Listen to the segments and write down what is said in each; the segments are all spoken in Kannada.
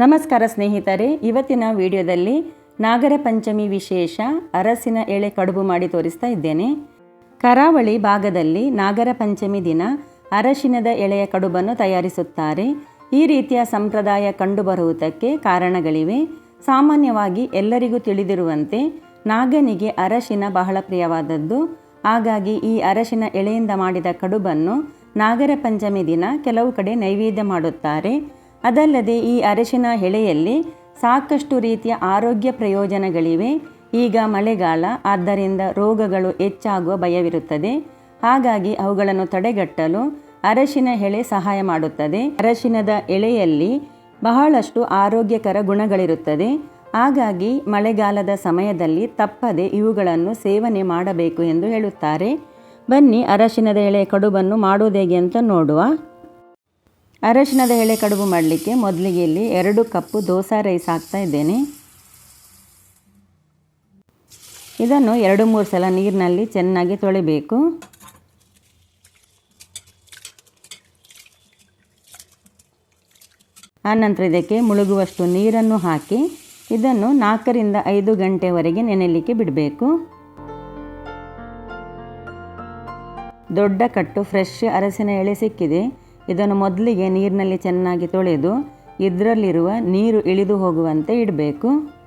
ನಮಸ್ಕಾರ ಸ್ನೇಹಿತರೆ, ಇವತ್ತಿನ ವಿಡಿಯೋದಲ್ಲಿ ನಾಗರ ಪಂಚಮಿ ವಿಶೇಷ ಅರಸಿನ ಎಳೆ ಕಡುಬು ಮಾಡಿ ತೋರಿಸ್ತಾ ಇದ್ದೇನೆ. ಕರಾವಳಿ ಭಾಗದಲ್ಲಿ ನಾಗರ ಪಂಚಮಿ ದಿನ ಅರಶಿನದ ಎಳೆಯ ಕಡುಬನ್ನು ತಯಾರಿಸುತ್ತಾರೆ. ಈ ರೀತಿಯ ಸಂಪ್ರದಾಯ ಕಂಡುಬರುವುದಕ್ಕೆ ಕಾರಣಗಳಿವೆ. ಸಾಮಾನ್ಯವಾಗಿ ಎಲ್ಲರಿಗೂ ತಿಳಿದಿರುವಂತೆ ನಾಗನಿಗೆ ಅರಶಿನ ಬಹಳ ಪ್ರಿಯವಾದದ್ದು. ಹಾಗಾಗಿ ಈ ಅರಶಿನ ಎಳೆಯಿಂದ ಮಾಡಿದ ಕಡುಬನ್ನು ನಾಗರ ಪಂಚಮಿ ದಿನ ಕೆಲವು ಕಡೆ ನೈವೇದ್ಯ ಮಾಡುತ್ತಾರೆ. ಅದಲ್ಲದೆ ಈ ಅರಶಿನ ಎಳೆಯಲ್ಲಿ ಸಾಕಷ್ಟು ರೀತಿಯ ಆರೋಗ್ಯ ಪ್ರಯೋಜನಗಳಿವೆ. ಈಗ ಮಳೆಗಾಲ, ಆದ್ದರಿಂದ ರೋಗಗಳು ಹೆಚ್ಚಾಗುವ ಭಯವಿರುತ್ತದೆ. ಹಾಗಾಗಿ ಅವುಗಳನ್ನು ತಡೆಗಟ್ಟಲು ಅರಶಿನ ಎಳೆ ಸಹಾಯ ಮಾಡುತ್ತದೆ. ಅರಶಿನದ ಎಳೆಯಲ್ಲಿ ಬಹಳಷ್ಟು ಆರೋಗ್ಯಕರ ಗುಣಗಳಿರುತ್ತದೆ. ಹಾಗಾಗಿ ಮಳೆಗಾಲದ ಸಮಯದಲ್ಲಿ ತಪ್ಪದೆ ಇವುಗಳನ್ನು ಸೇವನೆ ಮಾಡಬೇಕು ಎಂದು ಹೇಳುತ್ತಾರೆ. ಬನ್ನಿ ಅರಶಿನದ ಎಳೆ ಕಡುಬನ್ನು ಮಾಡುವುದೇಗೆ ಅಂತ ನೋಡುವ. ಅರಶಿನದ ಎಳೆ ಕಡುಬು ಮಾಡಲಿಕ್ಕೆ ಮೊದಲಿಗೆ ಇಲ್ಲಿ ಎರಡು ಕಪ್ಪು ದೋಸಾ ರೈಸ್ ಹಾಕ್ತಾ ಇದ್ದೇನೆ. ಇದನ್ನು ಎರಡು ಮೂರು ಸಲ ನೀರಿನಲ್ಲಿ ಚೆನ್ನಾಗಿ ತೊಳಿಬೇಕು. ಆನಂತರ ಇದಕ್ಕೆ ಮುಳುಗುವಷ್ಟು ನೀರನ್ನು ಹಾಕಿ ಇದನ್ನು ನಾಲ್ಕರಿಂದ ಐದು ಗಂಟೆವರೆಗೆ ನೆನೆಯಲಿಕ್ಕೆ ಬಿಡಬೇಕು. ದೊಡ್ಡ ಕಟ್ಟು ಫ್ರೆಶ್ ಅರಸಿನ ಎಳೆ ಸಿಕ್ಕಿದೆ. ಇದನ್ನು ಮೊದಲಿಗೆ ನೀರಿನಲ್ಲಿ ಚೆನ್ನಾಗಿ ತೊಳೆದು ಇದರಲ್ಲಿರುವ ನೀರು ಇಳಿದು ಹೋಗುವಂತೆ ಇಡಬೇಕು.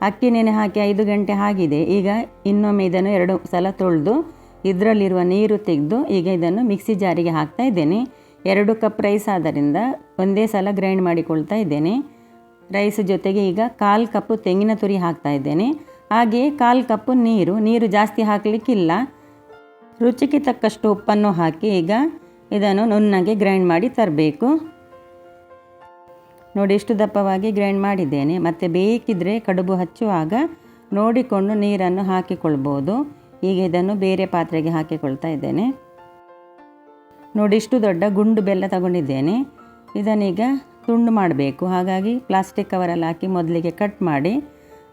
ಅಕ್ಕಿ ನೆನೆ ಹಾಕಿ ಐದು ಗಂಟೆ ಆಗಿದೆ. ಈಗ ಇನ್ನೊಮ್ಮೆ ಇದನ್ನು ಎರಡು ಸಲ ತೊಳೆದು ಇದರಲ್ಲಿರುವ ನೀರು ತೆಗೆದು ಈಗ ಇದನ್ನು ಮಿಕ್ಸಿ ಜಾರಿಗೆ ಹಾಕ್ತಾ ಇದ್ದೇನೆ. ಎರಡು ಕಪ್ ರೈಸ್ ಆದ್ದರಿಂದ ಒಂದೇ ಸಲ ಗ್ರೈಂಡ್ ಮಾಡಿಕೊಳ್ತಾ ಇದ್ದೇನೆ. ರೈಸ್ ಜೊತೆಗೆ ಈಗ ಕಾಲು ಕಪ್ಪು ತೆಂಗಿನ ತುರಿ ಹಾಕ್ತಾ ಇದ್ದೇನೆ. ಹಾಗೆಯೇ ಕಾಲು ಕಪ್ಪು ನೀರು ನೀರು ಜಾಸ್ತಿ ಹಾಕಲಿಕ್ಕಿಲ್ಲ. ರುಚಿಗೆ ತಕ್ಕಷ್ಟು ಉಪ್ಪನ್ನು ಹಾಕಿ ಈಗ ಇದನ್ನು ನುಣ್ಣಗೆ ಗ್ರೈಂಡ್ ಮಾಡಿ ತರಬೇಕು. ನೋಡಿ ಇಷ್ಟು ದಪ್ಪವಾಗಿ ಗ್ರೈಂಡ್ ಮಾಡಿದ್ದೇನೆ. ಮತ್ತು ಬೇಕಿದ್ದರೆ ಕಡುಬು ಹಚ್ಚುವಾಗ ನೋಡಿಕೊಂಡು ನೀರನ್ನು ಹಾಕಿಕೊಳ್ಬೋದು. ಈಗ ಇದನ್ನು ಬೇರೆ ಪಾತ್ರೆಗೆ ಹಾಕಿಕೊಳ್ತಾ ಇದ್ದೇನೆ. ನೋಡಿ ಇಷ್ಟು ದೊಡ್ಡ ಗುಂಡು ಬೆಲ್ಲ ತಗೊಂಡಿದ್ದೇನೆ. ಇದನ್ನೀಗ ತುಂಡು ಮಾಡಬೇಕು. ಹಾಗಾಗಿ ಪ್ಲಾಸ್ಟಿಕ್ ಕವರಲ್ಲಿ ಹಾಕಿ ಮೊದಲಿಗೆ ಕಟ್ ಮಾಡಿ,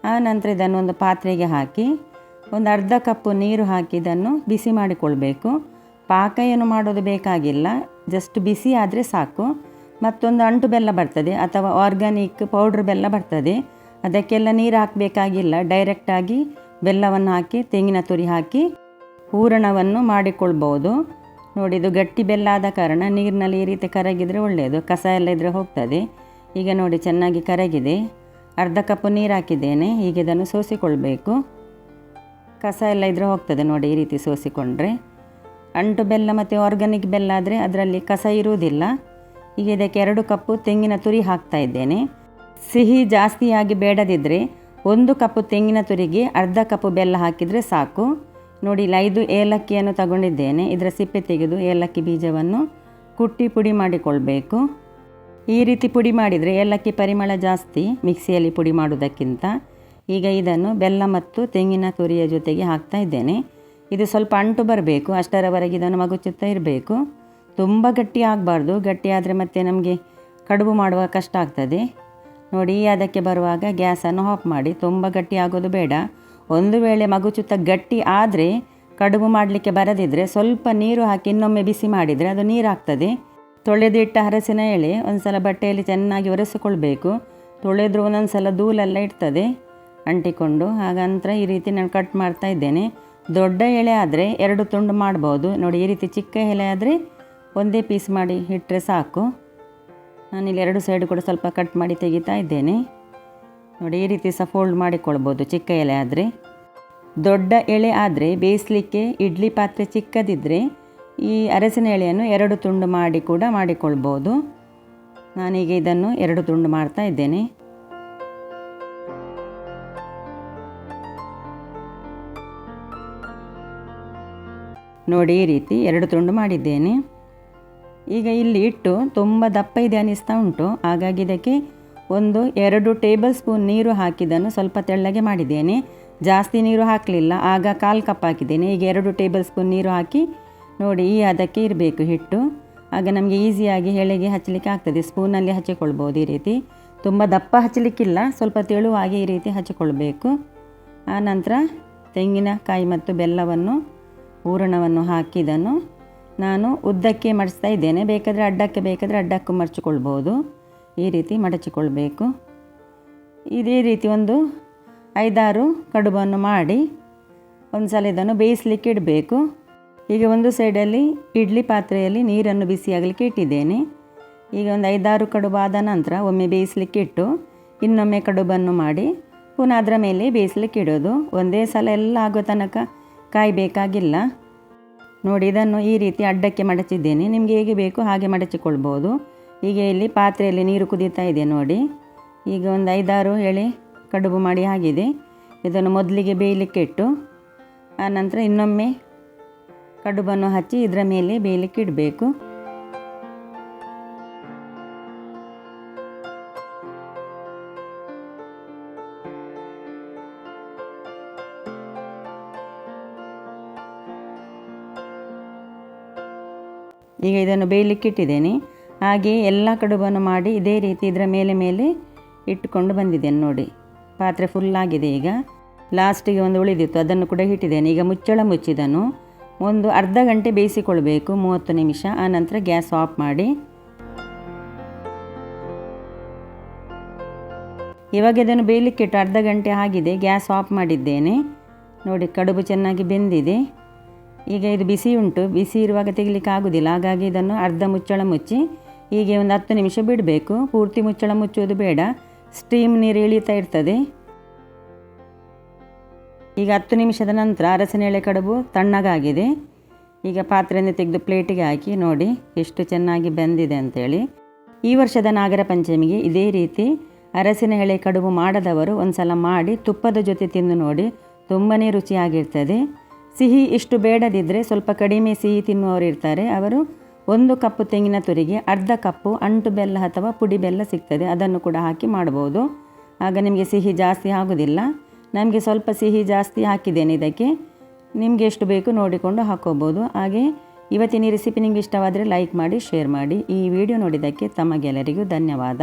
ಆ ನಂತರ ಇದನ್ನು ಒಂದು ಪಾತ್ರೆಗೆ ಹಾಕಿ ಒಂದು ಅರ್ಧ ಕಪ್ಪು ನೀರು ಹಾಕಿ ಇದನ್ನು ಬಿಸಿ ಮಾಡಿಕೊಳ್ಬೇಕು. ಪಾಕ ಏನು ಮಾಡೋದು ಬೇಕಾಗಿಲ್ಲ. ಜಸ್ಟ್ ಬಿಸಿ ಆದರೆ ಸಾಕು. ಮತ್ತೊಂದು ಅಂಟು ಬೆಲ್ಲ ಬರ್ತದೆ ಅಥವಾ ಆರ್ಗ್ಯಾನಿಕ್ ಪೌಡ್ರ್ ಬೆಲ್ಲ ಬರ್ತದೆ. ಅದಕ್ಕೆಲ್ಲ ನೀರು ಹಾಕಬೇಕಾಗಿಲ್ಲ. ಡೈರೆಕ್ಟಾಗಿ ಬೆಲ್ಲವನ್ನು ಹಾಕಿ, ತೆಂಗಿನ ತುರಿ ಹಾಕಿ ಹೂರಣವನ್ನು ಮಾಡಿಕೊಳ್ಬೋದು. ನೋಡಿ, ಇದು ಗಟ್ಟಿ ಬೆಲ್ಲ ಆದ ಕಾರಣ ನೀರಿನಲ್ಲಿ ಈ ರೀತಿ ಕರಗಿದರೆ ಒಳ್ಳೆಯದು. ಕಸ ಎಲ್ಲ ಇದ್ದರೆ ಹೋಗ್ತದೆ. ಈಗ ನೋಡಿ, ಚೆನ್ನಾಗಿ ಕರಗಿದೆ. ಅರ್ಧ ಕಪ್ಪು ನೀರು ಹಾಕಿದ್ದೇನೆ. ಈಗ ಇದನ್ನು ಸೋಸಿಕೊಳ್ಬೇಕು. ಕಸ ಎಲ್ಲ ಇದ್ದರೆ ಹೋಗ್ತದೆ ನೋಡಿ ಈ ರೀತಿ ಸೋಸಿಕೊಂಡ್ರೆ. ಅಂಟು ಬೆಲ್ಲ ಮತ್ತು ಆರ್ಗ್ಯಾನಿಕ್ ಬೆಲ್ಲ ಆದರೆ ಅದರಲ್ಲಿ ಕಸ ಇರುವುದಿಲ್ಲ. ಈಗ ಇದಕ್ಕೆ ಎರಡು ಕಪ್ಪು ತೆಂಗಿನ ತುರಿ ಹಾಕ್ತಾ ಇದ್ದೇನೆ. ಸಿಹಿ ಜಾಸ್ತಿಯಾಗಿ ಬೇಡದಿದ್ದರೆ ಒಂದು ಕಪ್ಪು ತೆಂಗಿನ ತುರಿಗೆ ಅರ್ಧ ಕಪ್ಪು ಬೆಲ್ಲ ಹಾಕಿದರೆ ಸಾಕು. ನೋಡಿ ಇಲ್ಲಿ ಐದು ಏಲಕ್ಕಿಯನ್ನು ತಗೊಂಡಿದ್ದೇನೆ. ಇದರ ಸಿಪ್ಪೆ ತೆಗೆದು ಏಲಕ್ಕಿ ಬೀಜವನ್ನು ಕುಟ್ಟಿ ಪುಡಿ ಮಾಡಿಕೊಳ್ಬೇಕು. ಈ ರೀತಿ ಪುಡಿ ಮಾಡಿದರೆ ಏಲಕ್ಕಿ ಪರಿಮಳ ಜಾಸ್ತಿ, ಮಿಕ್ಸಿಯಲ್ಲಿ ಪುಡಿ ಮಾಡೋದಕ್ಕಿಂತ ಈಗ ಇದನ್ನು ಬೆಲ್ಲ ಮತ್ತು ತೆಂಗಿನ ತುರಿಯ ಜೊತೆಗೆ ಹಾಕ್ತಾ ಇದ್ದೇನೆ. ಇದು ಸ್ವಲ್ಪ ಅಂಟು ಬರಬೇಕು, ಅಷ್ಟರವರೆಗೆ ಇದನ್ನು ಮಗುಚುತ್ತಾ ಇರಬೇಕು. ತುಂಬ ಗಟ್ಟಿ ಆಗಬಾರ್ದು, ಗಟ್ಟಿ ಆದರೆ ಮತ್ತೆ ನಮಗೆ ಕಡುಬು ಮಾಡುವ ಕಷ್ಟ ಆಗ್ತದೆ. ನೋಡಿ, ಅದಕ್ಕೆ ಬರುವಾಗ ಗ್ಯಾಸನ್ನು ಆಫ್ ಮಾಡಿ, ತುಂಬ ಗಟ್ಟಿ ಆಗೋದು ಬೇಡ. ಒಂದು ವೇಳೆ ಮಗುಚುತ್ತ ಗಟ್ಟಿ ಆದರೆ, ಕಡುಬು ಮಾಡಲಿಕ್ಕೆ ಬರದಿದ್ದರೆ ಸ್ವಲ್ಪ ನೀರು ಹಾಕಿ ಇನ್ನೊಮ್ಮೆ ಬಿಸಿ ಮಾಡಿದರೆ ಅದು ನೀರು ಆಗ್ತದೆ ತೊಳೆದಿಟ್ಟ ಹರಸಿನ ಎಳೆ ಒಂದು ಸಲ ಬಟ್ಟೆಯಲ್ಲಿ ಚೆನ್ನಾಗಿ ಒರೆಸಿಕೊಳ್ಬೇಕು. ತೊಳೆದ್ರು ಒಂದೊಂದು ಸಲ ಧೂಲೆಲ್ಲ ಇಡ್ತದೆ ಅಂಟಿಕೊಂಡು. ಹಾಗಂತರ ಈ ರೀತಿ ನಾನು ಕಟ್ ಮಾಡ್ತಾ ಇದ್ದೇನೆ. ದೊಡ್ಡ ಎಳೆ ಆದರೆ ಎರಡು ತುಂಡು ಮಾಡ್ಬೋದು. ನೋಡಿ, ಈ ರೀತಿ ಚಿಕ್ಕ ಎಲೆ ಆದರೆ ಒಂದೇ ಪೀಸ್ ಮಾಡಿ ಇಟ್ಟರೆ ಸಾಕು. ನಾನಿಲ್ಲಿ ಎರಡು ಸೈಡು ಕೂಡ ಸ್ವಲ್ಪ ಕಟ್ ಮಾಡಿ ತೆಗಿತಾ ಇದ್ದೇನೆ. ನೋಡಿ, ಈ ರೀತಿ ಸಹ ಫೋಲ್ಡ್ ಮಾಡಿಕೊಳ್ಬೋದು ಚಿಕ್ಕ ಎಲೆ ಆದರೆ. ದೊಡ್ಡ ಎಳೆ ಆದರೆ ಬೇಯಿಸಲಿಕ್ಕೆ ಇಡ್ಲಿ ಪಾತ್ರೆ ಚಿಕ್ಕದಿದ್ದರೆ ಈ ಅರಸಿನ ಎಳೆಯನ್ನು ಎರಡು ತುಂಡು ಮಾಡಿ ಕೂಡ ಮಾಡಿಕೊಳ್ಬೋದು. ನಾನೀಗ ಇದನ್ನು ಎರಡು ತುಂಡು ಮಾಡ್ತಾ ಇದ್ದೇನೆ. ನೋಡಿ ಈ ರೀತಿ ಎರಡು ತುಂಡು ಮಾಡಿದ್ದೇನೆ. ಈಗ ಇಲ್ಲಿ ಇಟ್ಟು ತುಂಬ ದಪ್ಪ ಇದೆ ಅನ್ನಿಸ್ತಾ ಉಂಟು. ಹಾಗಾಗಿ ಇದಕ್ಕೆ ಒಂದು ಎರಡು ಟೇಬಲ್ ಸ್ಪೂನ್ ನೀರು ಹಾಕಿದ್ದನ್ನು ಸ್ವಲ್ಪ ತೆಳ್ಳಗೆ ಮಾಡಿದ್ದೇನೆ. ಜಾಸ್ತಿ ನೀರು ಹಾಕಲಿಲ್ಲ, ಆಗ ಕಾಲು ಕಪ್ ಹಾಕಿದ್ದೇನೆ. ಈಗ ಎರಡು ಟೇಬಲ್ ಸ್ಪೂನ್ ನೀರು ಹಾಕಿ ನೋಡಿ ಈ ಅದಕ್ಕೆ ಇರಬೇಕು ಹಿಟ್ಟು. ಆಗ ನಮಗೆ ಈಸಿಯಾಗಿ ಎಳೆಗೆ ಹಚ್ಚಲಿಕ್ಕೆ ಆಗ್ತದೆ. ಸ್ಪೂನಲ್ಲಿ ಹಚ್ಚಿಕೊಳ್ಬೋದು ಈ ರೀತಿ. ತುಂಬ ದಪ್ಪ ಹಚ್ಚಲಿಕ್ಕಿಲ್ಲ, ಸ್ವಲ್ಪ ತೆಳುವಾಗಿ ಈ ರೀತಿ ಹಚ್ಚಿಕೊಳ್ಬೇಕು. ಆನಂತರ ತೆಂಗಿನಕಾಯಿ ಮತ್ತು ಬೆಲ್ಲವನ್ನು ಹೂರಣವನ್ನು ಹಾಕಿದನು ನಾನು ಉದ್ದಕ್ಕೆ ಮಡಿಸ್ತಾ ಇದ್ದೇನೆ. ಬೇಕಾದರೆ ಅಡ್ಡಕ್ಕೆ ಬೇಕಾದರೆ ಅಡ್ಡಕ್ಕೂ ಮಡಚಿಕೊಳ್ಬೋದು. ಈ ರೀತಿ ಮಡಚಿಕೊಳ್ಬೇಕು. ಇದೇ ರೀತಿ ಒಂದು ಐದಾರು ಕಡುಬನ್ನು ಮಾಡಿ ಒಂದು ಸಲ ಇದನ್ನು ಬೇಯಿಸಲಿಕ್ಕೆ ಇಡಬೇಕು. ಈಗ ಒಂದು ಸೈಡಲ್ಲಿ ಇಡ್ಲಿ ಪಾತ್ರೆಯಲ್ಲಿ ನೀರನ್ನು ಬಿಸಿಯಾಗಲಿಕ್ಕೆ ಇಟ್ಟಿದ್ದೇನೆ. ಈಗ ಒಂದು ಐದಾರು ಕಡುಬು ಆದ ನಂತರ ಒಮ್ಮೆ ಬೇಯಿಸಲಿಕ್ಕೆ ಇಟ್ಟು ಇನ್ನೊಮ್ಮೆ ಕಡುಬನ್ನು ಮಾಡಿ ಪುನಃ ಅದರ ಮೇಲೆ ಬೇಯಿಸಲಿಕ್ಕೆ ಇಡೋದು. ಒಂದೇ ಸಲ ಎಲ್ಲ ಆಗೋ ತನಕ ಕಾಯಬೇಕಾಗಿಲ್ಲ. ನೋಡಿ, ಇದನ್ನು ಈ ರೀತಿ ಅಡ್ಡಕ್ಕೆ ಮಡಚಿದ್ದೇನೆ. ನಿಮಗೆ ಹೇಗೆ ಬೇಕು ಹಾಗೆ ಮಡಚಿಕೊಳ್ಬೋದು. ಈಗ ಇಲ್ಲಿ ಪಾತ್ರೆಯಲ್ಲಿ ನೀರು ಕುದೀತಾ ಇದೆ ನೋಡಿ. ಈಗ ಒಂದು ಐದಾರು ಎಳೆ ಕಡುಬು ಮಾಡಿ ಆಗಿದೆ. ಇದನ್ನು ಮೊದಲಿಗೆ ಬೇಯಲಿಕ್ಕೆ ಇಟ್ಟು, ಆನಂತರ ಇನ್ನೊಮ್ಮೆ ಕಡುಬನ್ನು ಹಚ್ಚಿ ಇದರ ಮೇಲೆ ಬೇಯಲಿಕ್ಕೆ ಇಡಬೇಕು. ಈಗ ಇದನ್ನು ಬೇಯಲಿಕ್ಕೆ ಇಟ್ಟಿದ್ದೇನೆ. ಹಾಗೆ ಎಲ್ಲ ಕಡುಬನ್ನು ಮಾಡಿ ಇದೇ ರೀತಿ ಇದರ ಮೇಲೆ ಮೇಲೆ ಇಟ್ಟುಕೊಂಡು ಬಂದಿದ್ದೇನೆ ನೋಡಿ. ಪಾತ್ರೆ ಫುಲ್ಲಾಗಿದೆ ಈಗ. ಲಾಸ್ಟಿಗೆ ಒಂದು ಉಳಿದಿತ್ತು, ಅದನ್ನು ಕೂಡ ಇಟ್ಟಿದ್ದೇನೆ. ಈಗ ಮುಚ್ಚಳ ಮುಚ್ಚಿದನು. ಒಂದು ಅರ್ಧ ಗಂಟೆ ಬೇಯಿಸಿಕೊಳ್ಬೇಕು, ಮೂವತ್ತು ನಿಮಿಷ. ಆನಂತರ ಗ್ಯಾಸ್ ಆಫ್ ಮಾಡಿ. ಇವಾಗ ಇದನ್ನು ಬೇಯಲಿಕ್ಕಿಟ್ಟು ಅರ್ಧ ಗಂಟೆ ಆಗಿದೆ, ಗ್ಯಾಸ್ ಆಫ್ ಮಾಡಿದ್ದೇನೆ. ನೋಡಿ, ಕಡುಬು ಚೆನ್ನಾಗಿ ಬೆಂದಿದೆ. ಈಗ ಇದು ಬಿಸಿ ಉಂಟು, ಬಿಸಿ ಇರುವಾಗ ತೆಗಿಲಿಕ್ಕೆ ಆಗೋದಿಲ್ಲ ಹಾಗಾಗಿ ಇದನ್ನು ಅರ್ಧ ಮುಚ್ಚಳ ಮುಚ್ಚಿ ಹೀಗೆ ಒಂದು ಹತ್ತು ನಿಮಿಷ ಬಿಡಬೇಕು. ಪೂರ್ತಿ ಮುಚ್ಚಳ ಮುಚ್ಚೋದು ಬೇಡ. ಸ್ಟೀಮ್ ನೀರು ಇಳಿತಾ ಇರ್ತದೆ. ಈಗ ಹತ್ತು ನಿಮಿಷದ ನಂತರ ಅರಸಿನೆಳೆ ಕಡುಬು ತಣ್ಣಗಾಗಿದೆ. ಈಗ ಪಾತ್ರೆಯನ್ನು ತೆಗೆದು ಪ್ಲೇಟಿಗೆ ಹಾಕಿ ನೋಡಿ ಎಷ್ಟು ಚೆನ್ನಾಗಿ ಬೆಂದಿದೆ ಅಂತೇಳಿ. ಈ ವರ್ಷದ ನಾಗರ ಪಂಚಮಿಗೆ ಇದೇ ರೀತಿ ಅರಸಿನ ಎಳೆ ಕಡುಬು ಮಾಡದವರು ಒಂದು ಸಲ ಮಾಡಿ ತುಪ್ಪದ ಜೊತೆ ತಿಂದು ನೋಡಿ ತುಂಬಾ ರುಚಿಯಾಗಿರ್ತದೆ. ಸಿಹಿ ಇಷ್ಟು ಬೇಡದಿದ್ದರೆ ಸ್ವಲ್ಪ ಕಡಿಮೆ ಸಿಹಿ ತಿನ್ನುವವರು ಇರ್ತಾರೆ. ಅವರು ಒಂದು ಕಪ್ಪು ತೆಂಗಿನ ತುರಿಗೆ, ಅರ್ಧ ಕಪ್ಪು ಅಂಟು ಬೆಲ್ಲ ಅಥವಾ ಪುಡಿ ಬೆಲ್ಲ ಸಿಗ್ತದೆ. ಅದನ್ನು ಕೂಡ ಹಾಕಿ ಮಾಡ್ಬೋದು. ಆಗ ನಿಮಗೆ ಸಿಹಿ ಜಾಸ್ತಿ ಆಗೋದಿಲ್ಲ. ನಮಗೆ ಸ್ವಲ್ಪ ಸಿಹಿ ಜಾಸ್ತಿ ಹಾಕಿದ್ದೇನೆ ಇದಕ್ಕೆ. ನಿಮಗೆ ಎಷ್ಟು ಬೇಕು ನೋಡಿಕೊಂಡು ಹಾಕೋಬೋದು. ಹಾಗೆ ಇವತ್ತಿನ ಈ ರೆಸಿಪಿ ನಿಮಗೆ ಇಷ್ಟವಾದರೆ ಲೈಕ್ ಮಾಡಿ ಶೇರ್ ಮಾಡಿ. ಈ ವಿಡಿಯೋ ನೋಡಿದ್ದಕ್ಕೆ ತಮಗೆಲ್ಲರಿಗೂ ಧನ್ಯವಾದ.